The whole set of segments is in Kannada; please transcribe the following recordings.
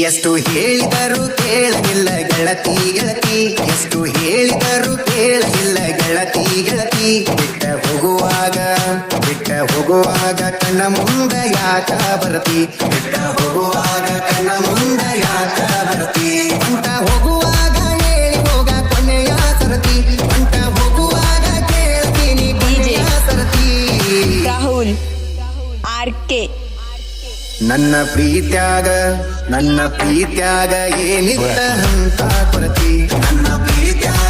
ಎಷ್ಟು ಹೇಳಿದರು ಕೇಳಲಿಲ್ಲ ಗೆಳತಿ ಗೆಳತಿ. ಎಷ್ಟು ಹೇಳಿದರು ಕೇಳಲಿಲ್ಲ ಗೆಳತಿ ಗೆಳತಿ. ಬಿಟ್ಟ ಹೋಗುವಾಗ ಬಿಟ್ಟ ಹೋಗುವಾಗ ಕಣ್ಣ ಮುಂದ ಯಾಕ ಬರತಿ? ಬಿಟ್ಟ ಹೋಗುವಾಗ ನನ್ನ ಪ್ರೀತ್ಯಾಗ ನನ್ನ ಪ್ರೀತ್ಯಾಗ ಏನಿತ್ತ ಹಂತ ಪ್ರತಿ ನನ್ನ ಪ್ರೀತ್ಯಾಗ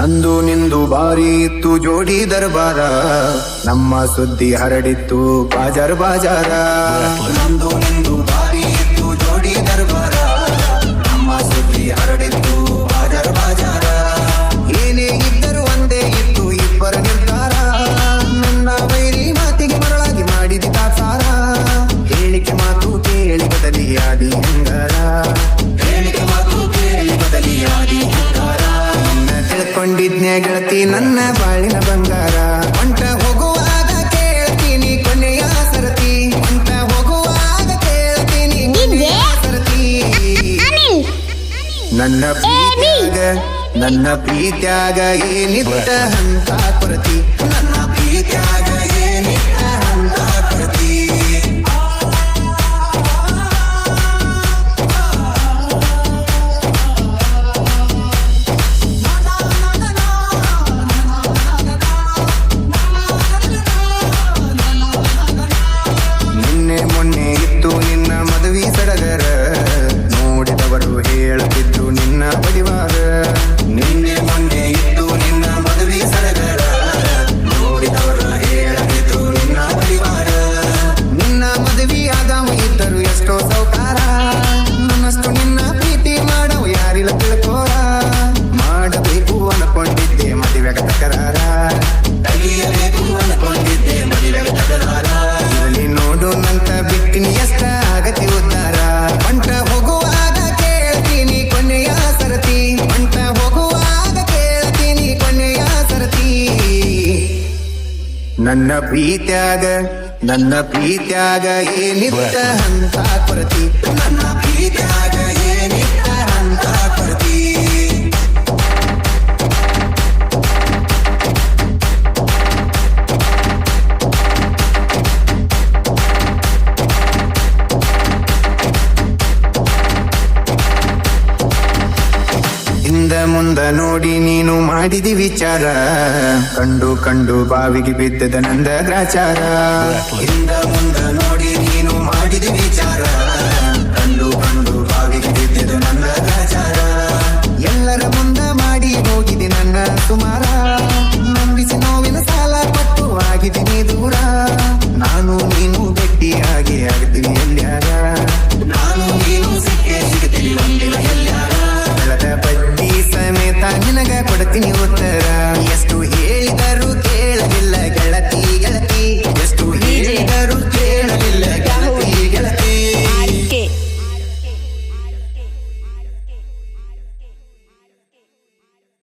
ನಂದು ನಿಂದು ಬಾರಿ ಇತ್ತು ಜೋಡಿ ದರ್ಬಾರ. ನಮ್ಮ ಸುದ್ದಿ ಹರಡಿತ್ತು ಬಾಜಾರ್ ಬಾಜಾರ. ನಂದು ನಿಂದು ಬಾರಿ ಇತ್ತು ಜೋಡಿ ದರ್ಬಾರ. ನಮ್ಮ ಸುದ್ದಿ ಹರಡಿತ್ತು ತಿಳ್ಕೊಂಡಿದ್ನೆ ಗೆಳತಿ ನನ್ನ ಬಾಳಿನ ಬಂಗಾರ. ಹೊಂಟ ಹೋಗುವಾಗ ಕೇಳ್ತೀನಿ ಕೊನೆಯ ಸರತಿ. ಹೊಂಟ ಹೋಗುವಾಗ ಕೇಳ್ತೀನಿ ಕೊನೆಯ ಸರತಿ. ನನ್ನ ಪ್ರೀತ್ಯಾಗ ನನ್ನ ಪ್ರೀತ್ಯಾಗ ಏನಿತ್ತ ಹಂತ ಕೊರತಿ. ನನ್ನ ಪ್ರೀತ್ಯಾಗ ನಿನ್ನ ಮದುವೆ ಆದವ ಇದ್ದರು ಎಷ್ಟೋ ಸೌಕಾರ ನನ್ನಷ್ಟು ನಿನ್ನ ಪ್ರೀತಿ ಮಾಡವು ಯಾರಿಲ್ಲ ತಿಳ್ಕೋರ. ಮಾಡಬೇಕು ಅನ್ಕೊಂಡಿದ್ದೆ ಮದುವೆಗ ತಕರಾರ. ಕಲಿಯಬೇಕು ಅನ್ಕೊಂಡಿದ್ದೆ ಮದುವೆಗ ತಕರಾರ. ಇಲ್ಲಿ ನೋಡು ನಂತ ಬಿಟ್ಟಿನಿ ಎಷ್ಟ ಆಗತಿ ಉದ್ದಾರ. ಬಂಟ ಹೋಗುವಾಗ ಕೇಳ್ತೀನಿ ಕೊನೆಯ ಸರತಿ. ಬಂಟ ಹೋಗುವಾಗ ಕೇಳ್ತೀನಿ ಕೊನೆಯ ಸರತಿ. ನನ್ನ ಪ್ರೀತ್ಯಾಗ ನನ್ನ ಪ್ರೀತ್ಯಾಗ ಏನಿತ್ತ ಹಂತ ಕೊರತಿ. ನನ್ನ ಪ್ರೀತ್ಯಾಗ ಏನಿತ್ತ ಹಂತ ಕೊರತಿ. ಹಿಂದ ಮುಂದ ನೋಡಿ ನೀನು ಮಾಡಿದಿ ವಿಚಾರ. ಕಂಡು ಕಂಡು ಬಾವಿಗೆ ಬಿದ್ದದ ನಂದ ಗ್ರಾಚಾರ. ಹಿಂದ ಮುಂದ ನೋಡಿ ನೀನು ಮಾಡಿದಿ ವಿಚಾರ. ಕಂಡು ಕಂಡು ಬಾವಿಗೆ ಬಿದ್ದದ ನನ್ನ ಗ್ರಾಚಾರ. ಎಲ್ಲರ ಮುಂದೆ ಮಾಡಿ ಹೋಗಿದೆ ನನ್ನ ಸುಮಾರ. ನಂಬಿಸಿ ನೋವಿನ ಸಾಲ ಪಟ್ಟು ಆಗಿದ್ದೀನಿ ದೂರ. ನಾನು ನೀನು ಗಟ್ಟಿಯಾಗಿ ಆಗ್ತೀವಿ ಎಲ್ಯಾರ ನಾನು in your terror